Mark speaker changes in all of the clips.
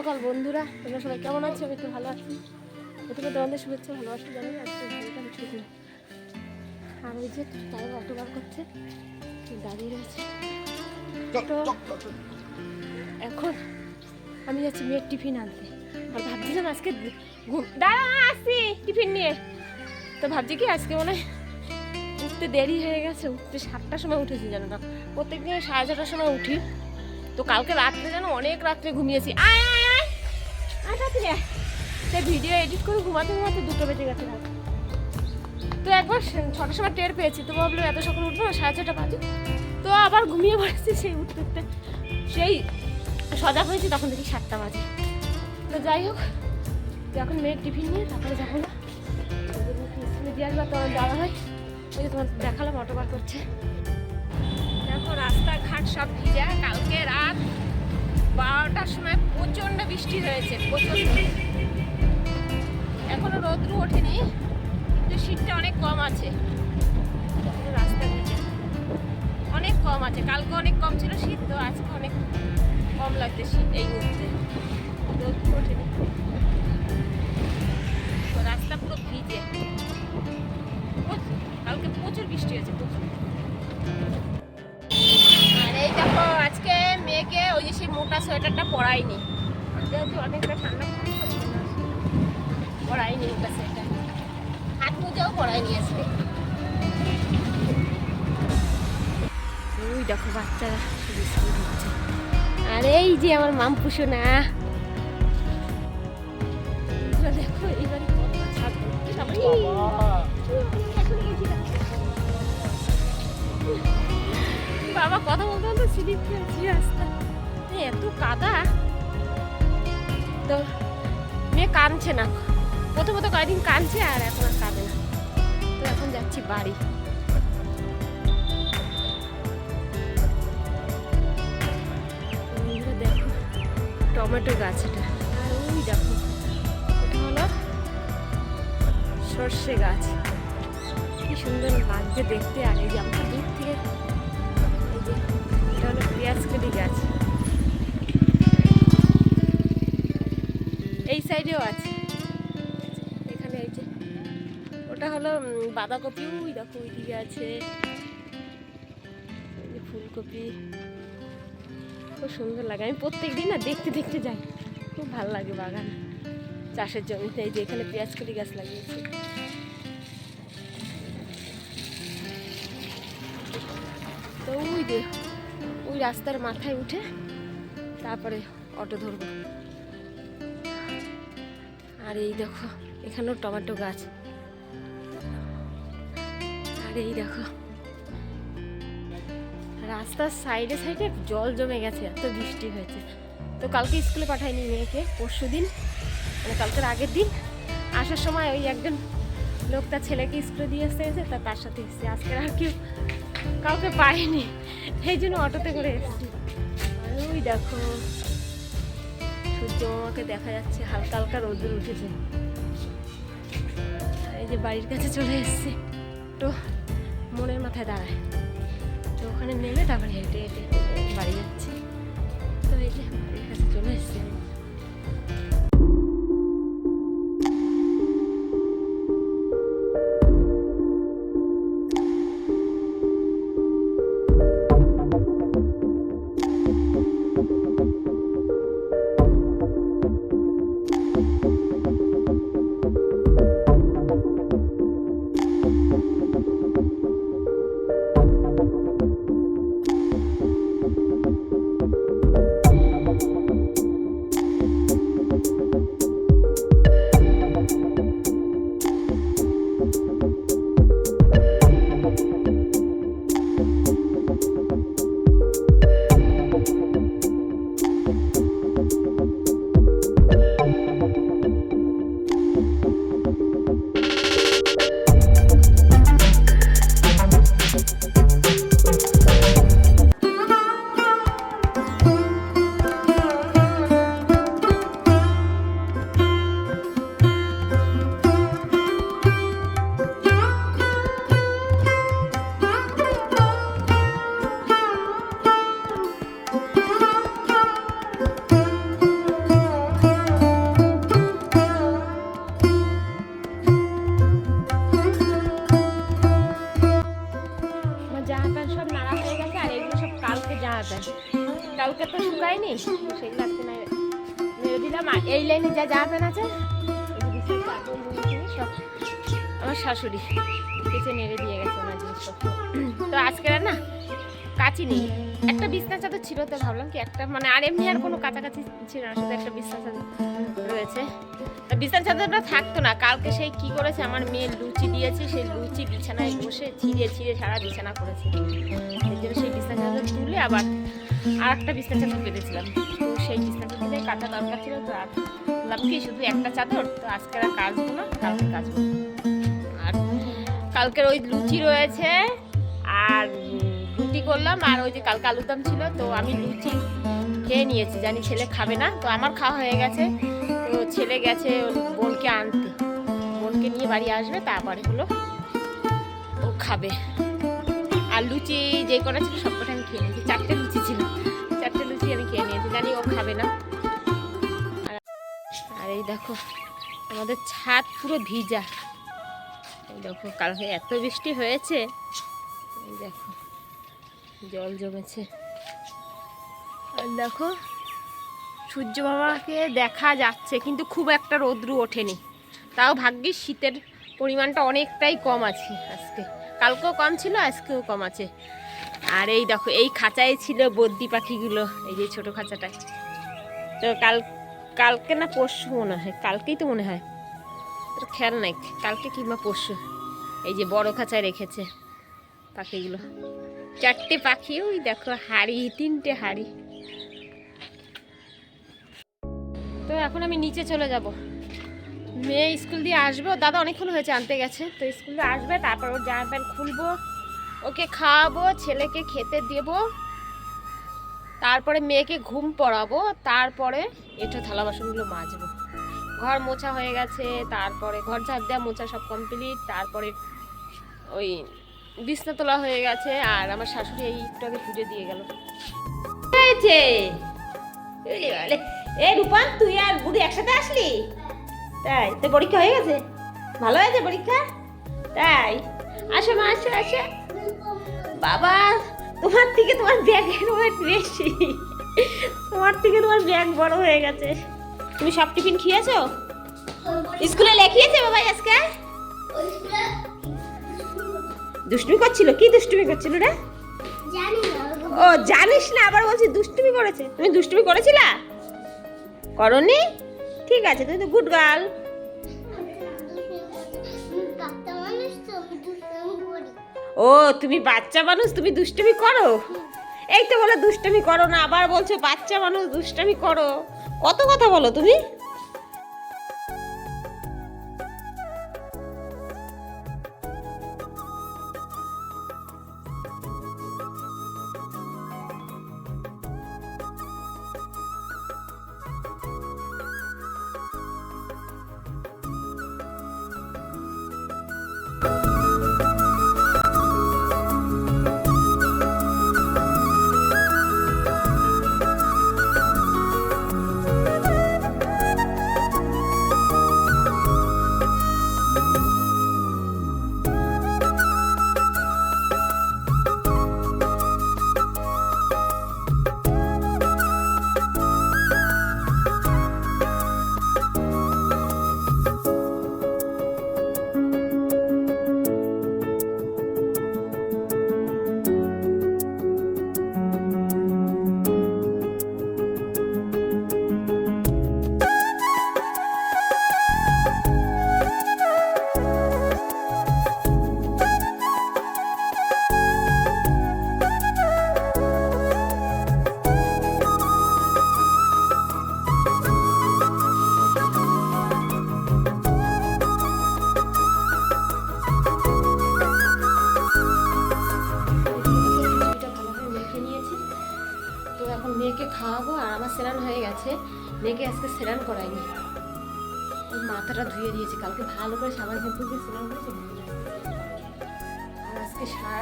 Speaker 1: সকাল বন্ধুরা তোমরা সবাই কেমন আছো? আমি একটু ভালো আছি। প্রথমে তোমাদের শুভেচ্ছা ভালোবাসা জানি আর ওই যে তারা অটো বার করছে দাঁড়িয়ে রয়েছে। তো এখন আমি যাচ্ছি মেয়ের টিফিন আনতে। আর ভাবছিলাম আজকে দাঁড়া আসছি টিফিন নিয়ে। তো ভাবছি কি আজকে মনে হয় উঠতে দেরি হয়ে গেছে উঠতে সাতটার সময় উঠেছি জানো না প্রত্যেক দিন সাড়ে ছটার সময় উঠি। তো কালকে রাত্রে যেন অনেক রাত্রে ঘুমিয়েছি। আয় সে ভিডিও এডিট করে ঘুমাতে ঘুমাতে দুটো বেজে গেছে রাত। তো একবার ছটার সময় টের পেয়েছি। তো ভাবলাম এত সকাল উঠবো না, সাড়ে ছটা বাজে। তো আবার ঘুমিয়ে পড়েছি সেই উঠতে উঠতে। সেই সজাগ হয়েছি, তখন দেখি সাতটা বাজে। তো যাই হোক যখন মেয়ের টিফিন নিয়ে তারপরে যাব না। দিয়ে আসবার তোমার দাঁড়া হয়। ওই যে তোমার দেখালাম, অটো বার করছে। দেখো, রাস্তাঘাট সব ভিজা, কালকে রাত প্রচণ্ড বৃষ্টি হয়েছে, প্রচণ্ড। এখনও রোদ্রু ওঠেনি, কিন্তু শীতটা অনেক কম আছে। রাস্তা অনেক কম আছে, কালকে অনেক কম ছিল শীত, তো আজকে অনেক কম লাগছে শীত এই মুহূর্তে। রোদ্রু ওঠেনি। রাস্তা পুরো ভিজে। কালকে প্রচুর বৃষ্টি হয়েছে, প্রচুর। আর এই দেখো, আজকে মেয়েকে ওই যে সেই মোটা সোয়েটারটা পরাইনি। যেহেতু অনেকটা ঠান্ডা পরাইনি মোটা সোয়েটার হাত মোজাও পরাইনি আজকে। ওই দেখো বাচ্চারা শুধু হচ্ছে। আর এই যে আমার মাম পুষো না দেখো এইবারে বাবা। কথা বলতে বলতে স্লিপ খেয়েছি রাস্তা এত কাদা। তো মেয়ে কাঁদছে না। প্রথমত কয়েকদিন কাঁদছে আর এখন আর কাঁদে না। তো এখন যাচ্ছি বাড়ি। দেখো, টমেটো গাছটা। আর ওই দেখো, এটা হলো সর্ষে গাছ। কি সুন্দর লাগছে দেখতে। এই যে আমরা দূর থেকে, এই যে, এটা হলো পেঁয়াজকলি গাছ। এই সাইডেও আছে। এখানে এই যে, ওটা হলো বাঁধাকপি, ওই দেখো, ওইদিকে আছে। ফুলকপি। খুব সুন্দর লাগে। আমি প্রত্যেক দিন না দেখতে দেখতে যাই। খুব ভালো লাগে বাগান। চাষের জমিতে এই যে এখানে পেঁয়াজ পেঁয়াজকলি গাছ লাগিয়েছে। তো ওই যে, ওই রাস্তার মাথায় উঠে তারপরে অটো ধরবো। আর এই দেখো, এখানেও টমেটো গাছ। আর এই দেখো, রাস্তার সাইডে সাইডে জল জমে গেছে, এত বৃষ্টি হয়েছে। তো কালকে স্কুলে পাঠাইনি মেয়েকে, পরশু দিন মানে কালকের আগের দিন। আসার সময় ওই একজন লোক তার ছেলেকে স্কুলে দিয়ে আসতে গেছে, তা তার সাথে এসেছে। আজকে আর কেউ কাউকে পাইনি এই জন্য অটোতে করে এসেছি। ওই দেখো সূর্য মামাকে দেখা যাচ্ছে, হালকা হালকা রোদ্দুর উঠেছে। এই যে বাড়ির কাছে চলে এসছে। তো মনের মাথায় দাঁড়ায়। তো ওখানে নেমে তারপরে হেঁটে হেঁটে বাড়ি যাচ্ছি। তো এই যে বাড়ির কাছে চলে এসেছি। কালকে তো শুকায়নি, সেই আজকে না মেরে দিলাম। আর এই লাইনে যা যা প্যান আছে, আমার শাশুড়ি কিছু নেড়ে দিয়ে গেছে ওনার জিনিসপত্র। তো আজকে না, কাচি নেই। একটা বিছনা চাদর ছিল, তো ভাবলাম কি একটা মানে আর এমনি আর কোনো কাছাকাছি ছিল না, শুধু একটা বিছনা চাদর রয়েছে বিছনা চাদরটা থাকতো না, কালকে সেই কি করেছে, আমার মেয়ে লুচি দিয়েছে, সেই লুচি বিছানায় বসে ছিঁড়ে ছিঁড়ে সারা বিছানা করেছে। সেই জন্য সেই বিছনা চাদর তুলে আবার আর একটা বিছনা চাদর পেতেছিলাম তো সেই বিছনা চাদরে কাটা দরকার ছিল, তো আর কি, শুধু একটা চাদর, তো আজকে আর কাচবো না, কালকে কাচবো আর কালকের ওই লুচি রয়েছে, আর রুটি করলাম, আর ওই যে কালকে আলুর দম ছিল, তো আমি লুচি খেয়ে নিয়েছি, জানি ছেলে খাবে না, তো আমার খাওয়া হয়ে গেছে। তো ছেলে গেছে বোনকে আনতে। বোনকে নিয়ে বাড়ি আসবে, তারপরে হলো ও খাবে। আর লুচি যে কটা ছিল সব কটা আমি খেয়ে নিয়েছি। চারটে লুচি ছিল। চারটে লুচি আমি খেয়ে নিয়েছি, জানি ও খাবে না। আর- এই দেখো, আমাদের ছাদ পুরো ভিজা। দেখো, কালকে এত বৃষ্টি হয়েছে। এই দেখো, জল জমেছে। আর দেখো, সূর্য বাবাকে দেখা যাচ্ছে, কিন্তু খুব একটা রৌদ্রু ওঠেনি। তাও ভাগ্যিস শীতের পরিমাণটা অনেকটাই কম আছে আজকে। কালকেও কম ছিল, আজকেও কম আছে। আর এই দেখো, এই খাঁচায় ছিল বদ্যি পাখিগুলো, এই যে ছোট খাঁচাটায়। তো কাল, কালকে না পরশু মনে হয়, কালকেই তো মনে হয়। তোর খেয়াল নাই, কালকে কিংবা পরশু। এই যে বড় খাঁচায় রেখেছে পাখিগুলো। চারটে পাখি, ওই দেখো, হাড়ি, তিনটে হাড়ি। তো এখন আমি নিচে চলে যাব। মেয়ে স্কুল দিয়ে আসবে। ওর দাদা অনেকক্ষণ হয়েছে আনতে গেছে। তো স্কুলে আসবে, তারপর ওর জামা প্যান্ট খুলবো, ওকে খাওয়াবো, ছেলেকে খেতে দেবো, তারপরে মেয়েকে ঘুম পড়াবো, তারপরে এটা থালা বাসনগুলো মাজবো। ঘর মোছা হয়ে গেছে, তারপরে ঘর ঝাড় দেওয়া, মোছা সব কমপ্লিট তারপরে ওই বিছনা তোলা হয়ে গেছে, আর আমার শাশুড়ি এই একটু আগে পুজো দিয়ে গেল। হয়েছে? এ রূপান তুই আর বুড়ি একসাথে আসলি? তাই, তো পরীক্ষা হয়ে গেছে? ভালো হয়েছে পরীক্ষা? তাই, আসো মা, আসো আসো। বাবা, তোমার থেকে তোমার ব্যাগের ওয়েট বেশি। তোমার থেকে তোমার ব্যাগ বড় হয়ে গেছে। তুমি সব টিফিন খেয়েছো? স্কুলে লেখিয়েছে বাবা আজকে? দুষ্টুমি করছিল? কি দুষ্টুমি করছিল রে? ও, জানিস না, আবার বলছি দুষ্টুমি করেছে। তুমি দুষ্টুমি করেছিলা? করনি? ঠিক আছে, তুমি তো গুড গার্ল ও, তুমি বাচ্চা মানুষ, তুমি দুষ্টুমি করো? এই তো বলে দুষ্টুমি করো না, আবার বলছো বাচ্চা মানুষ দুষ্টুমি করো। কত কথা বলো তুমি?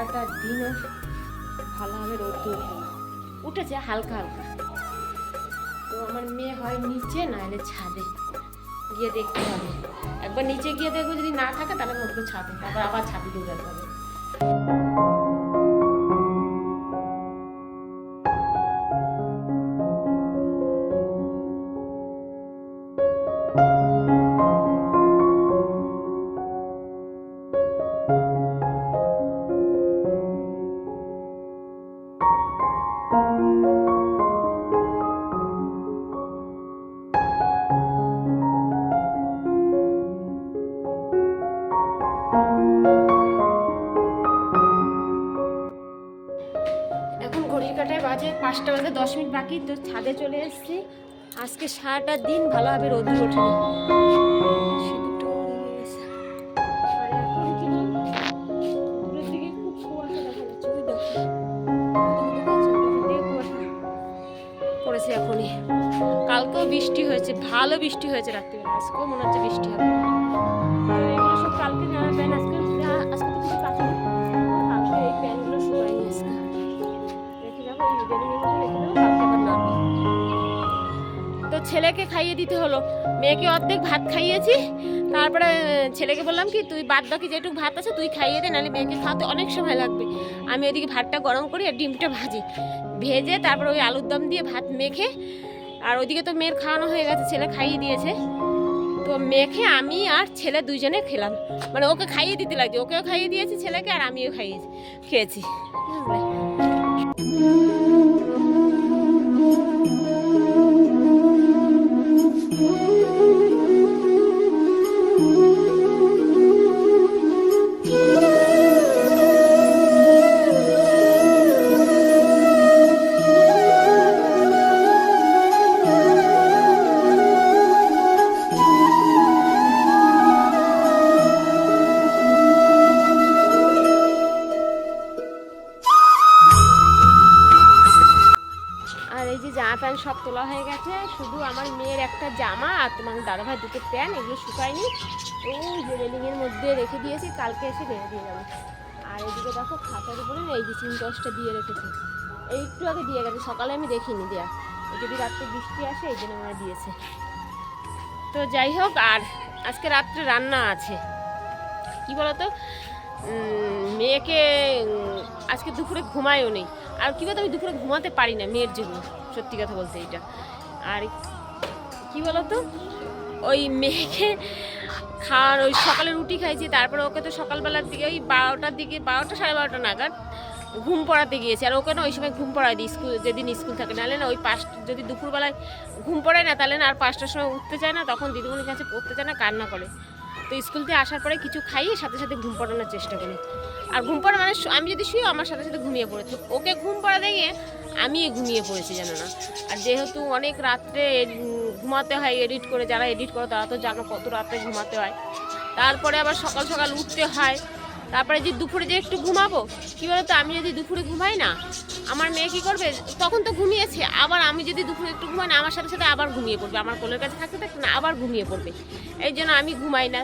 Speaker 1: সারাটা দিন ভালোভাবে রোদ উঠে উঠেছে হালকা হালকা। তো আমার মেয়ে হয় নিচে না এলে ছাদে। গিয়ে দেখতে হবে। একবার নিচে গিয়ে দেখব, যদি না থাকে তাহলে মধ্যে ছাদে। তারপর আবার ছাদে দৌড়াতে হবে পাঁচটা বাজে, দশ মিনিট বাকি, তো ছাদে চলে এসেছি। আজকে সারাটা দিন ভালোভাবে রোদ্র ওঠেনি। এখনই। কালকেও বৃষ্টি হয়েছে, ভালো বৃষ্টি হয়েছে রাত্রিবেলা। আজকেও মনে হচ্ছে বৃষ্টি হবে। সব কালকে আজকে আজকে ছেলেকে খাইয়ে দিতে হলো। মেয়েকে অর্ধেক ভাত খাইয়েছি, তারপরে ছেলেকে বললাম কি, তুই বাদ বাকি যেটুকু ভাত আছে তুই খাইয়ে দে, নাহলে মেয়েকে খাওয়াতে অনেক সময় লাগবে। আমি ওইদিকে ভাতটা গরম করি আর ডিমটা ভাজি। ভেজে তারপরে ওই আলুর দম দিয়ে ভাত মেখে, আর ওইদিকে তো মেয়ের খাওয়ানো হয়ে গেছে, ছেলে খাইয়ে দিয়েছে। তো মেখে আমি আর ছেলে দুইজনে খেলাম। মানে ওকে খাইয়ে দিতে লাগছে, ওকেও খাইয়ে দিয়েছি ছেলেকে আর আমিও খাইয়েছি খেয়েছি। বুঝলে? তোলা হয়ে গেছে। শুধু আমার মেয়ের একটা জামা আর তোমার দাদাভাই দুটো প্যান্ট, এগুলো শুকায়নি। ওই যে রেলিংয়ের মধ্যে রেখে দিয়েছি, কালকে এসে রেখে দিয়ে যাব। আর এদিকে দেখো খাতার উপরে এই যে চিন দশটা দিয়ে রেখেছে। এই একটু আগে দিয়ে গেছে, সকালে আমি দেখিনি দেয়া। যদি রাত্রে বৃষ্টি আসে, এই জন্য আমরা দিয়েছে। তো যাই হোক, আর আজকে রাত্রে রান্না আছে। কি বলতো? মেয়েকে আজকে দুপুরে ঘুমায়ও নেই। আর কি বলতো, আমি দুপুরে ঘুমাতে পারি না মেয়ের জন্য। সত্যি কথা বলতে এইটা। আর কি বলতো? ওই মেয়েকে খাওয়ার, ওই সকালে রুটি খাইছি, তারপরে ওকে তো সকালবেলার দিকে, ওই বারোটার দিকে, বারোটা সাড়ে বারোটা নাগাদ ঘুম পড়াতে গিয়েছি। আর ওকে না ওই সময় ঘুম পড়াই দিই, স্কুল যেদিন স্কুল থাকে। নাহলে না ওই পাঁচ যদি দুপুরবেলায় ঘুম পড়ায় না, তাহলে না আর পাঁচটার সময় উঠতে চায় না, তখন দিদিমণির কাছে পড়তে চায় না, কান্না করে। তো স্কুল থেকে আসার পরে কিছু খাইয়ে সাথে সাথে ঘুম পড়ানোর চেষ্টা করি। আর ঘুম পড়া মানে আমি যদি শুই আমার সাথে সাথে ঘুমিয়ে পড়েছি ওকে ঘুম পড়া দেখে আমি ঘুমিয়ে পড়েছি জানো না। আর যেহেতু অনেক রাত্রে ঘুমাতে হয়, এডিট করে যারা এডিট করে তারা তো জানো কত রাত্রে ঘুমাতে হয়। তারপরে আবার সকাল সকাল উঠতে হয়। তারপরে যে দুপুরে যে একটু ঘুমাবো, কী বলতো, আমি যদি দুপুরে ঘুমাই না, আমার মেয়ে কী করবে? তখন তো ঘুমিয়েছে, আবার আমি যদি দুপুরে একটু ঘুমাই না, আমার সাথে সাথে আবার ঘুমিয়ে পড়বে, আমার কোলের কাছে থাকতে থাকতে না, আবার ঘুমিয়ে পড়বে। এই জন্য আমি ঘুমাই না।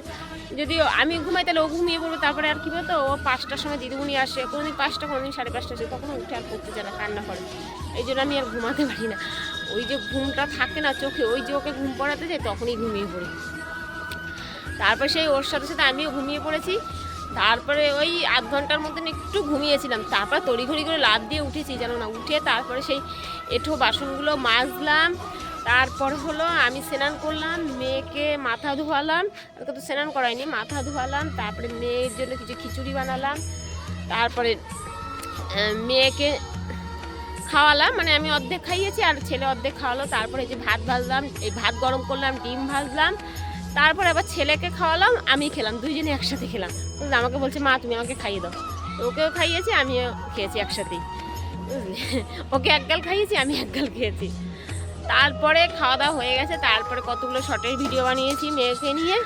Speaker 1: যদি আমি ঘুমাই, তাহলে ও ঘুমিয়ে পড়বে, তারপরে আর কি বলতো, ও পাঁচটার সময় দিদিমণি আসে, কোনোদিন পাঁচটা, কোনোদিন সাড়ে পাঁচটা আসে, তখন উঠে আর পড়তে চায় না, কান্না করে। এই জন্য আমি আর ঘুমাতে পারি না। ওই যে ঘুমটা থাকে না চোখে, ওই যে ওকে ঘুম পড়াতে যায়, তখনই ঘুমিয়ে পড়ি। তারপর সেই ওর সাথে সাথে আমিও ঘুমিয়ে পড়েছি। তারপরে ওই আধ ঘণ্টার মতন একটু ঘুমিয়েছিলাম। তারপর তড়িঘড়ি করে লাভ দিয়ে উঠেছি জানো না, উঠে তারপরে সেই এঁঠো বাসনগুলো মাজলাম। তারপর হলো আমি স্নান করলাম, মেয়েকে মাথা ধোয়ালাম। ওকে তো স্নান করাইনি, মাথা ধোয়ালাম, তারপরে মেয়ের জন্য কিছু খিচুড়ি বানালাম। তারপরে মেয়েকে খাওয়ালাম মানে আমি অর্ধেক খাইয়েছি আর ছেলে অর্ধেক খাওয়ালো। তারপরে যে ভাত ভাজলাম, এই ভাত গরম করলাম, ডিম ভাজলাম। তারপরে আবার ছেলেকে খাওয়ালাম আমি খেলাম, দুইজনে একসাথে খেলাম। আমাকে বলছে, মা, তুমি আমাকে খাইয়ে দাও। ওকেও খাইয়েছি, আমিও খেয়েছি একসাথেই। ওকে এক গাল খাইয়েছি, আমি এক গাল খেয়েছি। তারপরে খাওয়া দাওয়া হয়ে গেছে, তারপরে কতগুলো শর্টের ভিডিও বানিয়েছি মেয়েকে নিয়ে।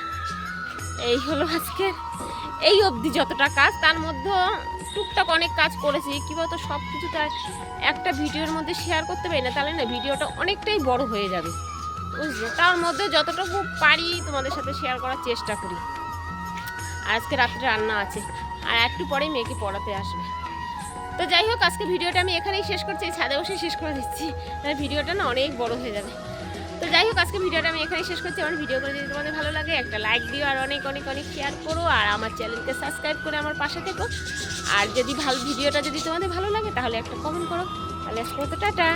Speaker 1: এই হলো আজকে এই অবধি যতটা কাজ, তার মধ্যে টুকটাক অনেক কাজ করেছি। কী বলতো সব কিছু তার একটা ভিডিওর মধ্যে শেয়ার করতে পারি না, তাহলে না ভিডিওটা অনেকটাই বড় হয়ে যাবে। বুঝলে? তার মধ্যে যতটুকু পারি তোমাদের সাথে শেয়ার করার চেষ্টা করি। আর আজকে রাত্রে রান্না আছে। আর একটু পরেই মেয়েকে পড়াতে আসবে। তো যাই হোক, আজকে ভিডিওটা আমি এখানেই শেষ করছি, এই ছাদে বসে শেষ করে দিচ্ছি। তাহলে ভিডিওটা না অনেক বড় হয়ে যাবে। তো যাই হোক, আজকে ভিডিওটা আমি এখানেই শেষ করছি। আমার ভিডিও করে যদি তোমাদের ভালো লাগে, একটা লাইক দিও আর অনেক অনেক অনেক শেয়ার করো। আর আমার চ্যানেলকে সাবস্ক্রাইব করে আমার পাশে থেকো। আর যদি ভালো ভিডিওটা যদি তোমাদের ভালো লাগে, তাহলে একটা কমেন্ট করো। তাহলে আজকে মতো টাটা।